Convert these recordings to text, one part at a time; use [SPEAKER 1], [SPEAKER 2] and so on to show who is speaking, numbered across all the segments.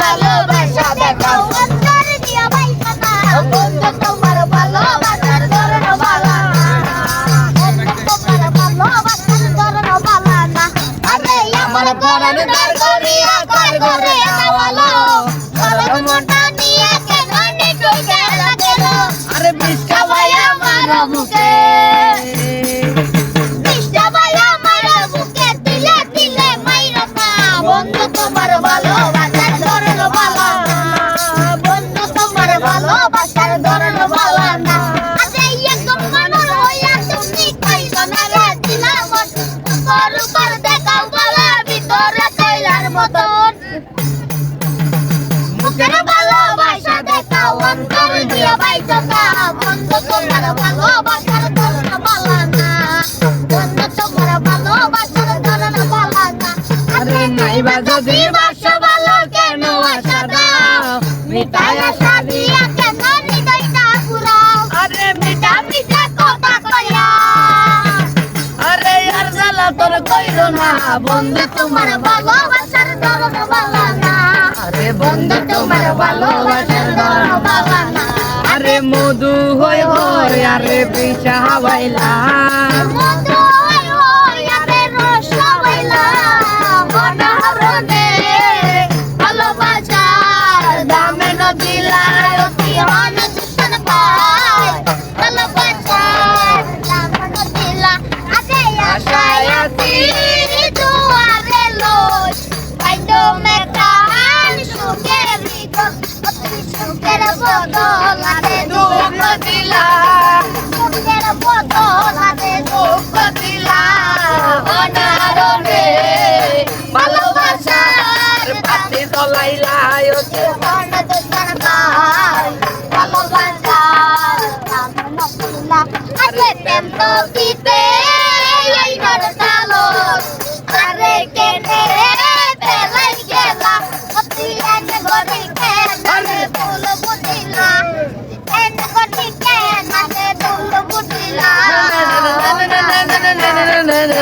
[SPEAKER 1] ভালোবাসা দেখাও। অন্তর দিয়া ভাই কথা বন্ধু, তোমার ভালোবাসার ধরন বালা তোমার ভালোবাসার ধরন বালা না আরে, আমার ধরন ভালোবাসার ধরন বালা না। আরে একদম মনের হইয়া তুমি কইলো না রে দিলাম। উপর উপর দেখাও বলা ভিতরে কইলার মতন। মুখের ভালোবাসা দেখাও, অন্তর দিয়ে বাইসা না। বন্ধু, তোমার ভালোবাসার ধরন বালা না। বন্ধু, তোমার ভালোবাসার ধরন বালা না।
[SPEAKER 2] আরে নাইবা যদি বাসা ভালো কেন আশা দাও? মিটাই বন্ধু,
[SPEAKER 1] তোমার ভালোবাসার ধরন বালা না।
[SPEAKER 2] আরে
[SPEAKER 1] বন্ধু, তোমার ভালোবাসার ধরন বালা না।
[SPEAKER 2] আরে মধু হই হই, আরে পিছা হাওয়াইলা
[SPEAKER 1] মধু হই হই, আরে রস লাগাইলা মনোহরণে ভালোবাসার দামে নদিলা অতি হন দুতন পাই ভালোবাসার দামে নদিলা আজে আশায় আছি। সুখের বদল আরে দুঃখ দিলা। সুখের বদল আরে দুঃখ দিলা। অনারণে ভালোবাসার
[SPEAKER 2] পাতি চলাইলা
[SPEAKER 1] মন দুজন পাই ভালোবাসার দামে প্রেম তো দিতে এই নরকালো আরে কেনে পেলাই গেলা।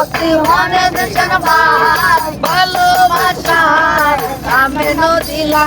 [SPEAKER 1] হাওতি হনে দর্শন ভাই
[SPEAKER 2] ভালোবাসা আমি নদিলা